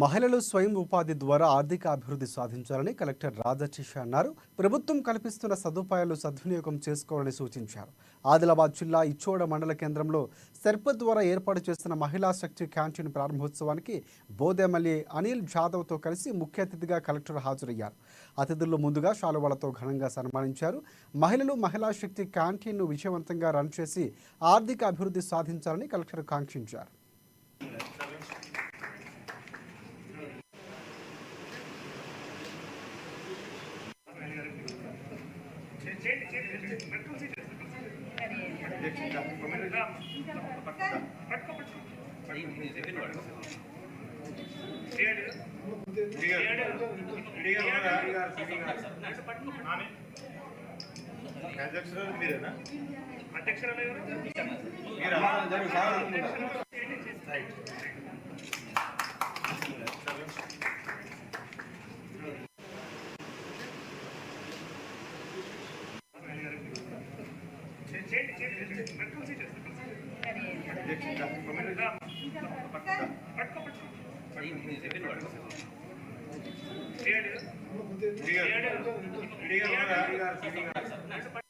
మహిళలు స్వయం ఉపాధి ద్వారా ఆర్థిక అభివృద్ధి సాధించాలని కలెక్టర్ రాజశేష అన్నారు. ప్రభుత్వం కల్పిస్తున్న సదుపాయాలు సద్వినియోగం చేసుకోవాలని సూచించారు. ఆదిలాబాద్ జిల్లా ఇచ్చోడ మండల కేంద్రంలో సెర్ప ద్వారా ఏర్పాటు చేస్తున్న మహిళా శక్తి క్యాంటీన్ ప్రారంభోత్సవానికి బోధ్ ఎమ్మెల్యే అనిల్ జాదవ్తో కలిసి ముఖ్య అతిథిగా కలెక్టర్ హాజరయ్యారు. అతిథులు ముందుగా శాలువాలతో ఘనంగా సన్మానించారు. మహిళలు మహిళా శక్తి క్యాంటీన్ను విజయవంతంగా రన్ చేసి ఆర్థిక అభివృద్ధి సాధించాలని కలెక్టర్ కాంక్షించారు. అధ్యక్షురాలు మీరేనా? అధ్యక్షురాలు? మీరా? చే- చేయండి, చేయండి, చేయండి. పట్టుకో, సీట్ చేస్తా. అధ్యక్షుడా పట్టుకో, పట్టుకో. చేయండి. ఇడిగారు ఇడిగారు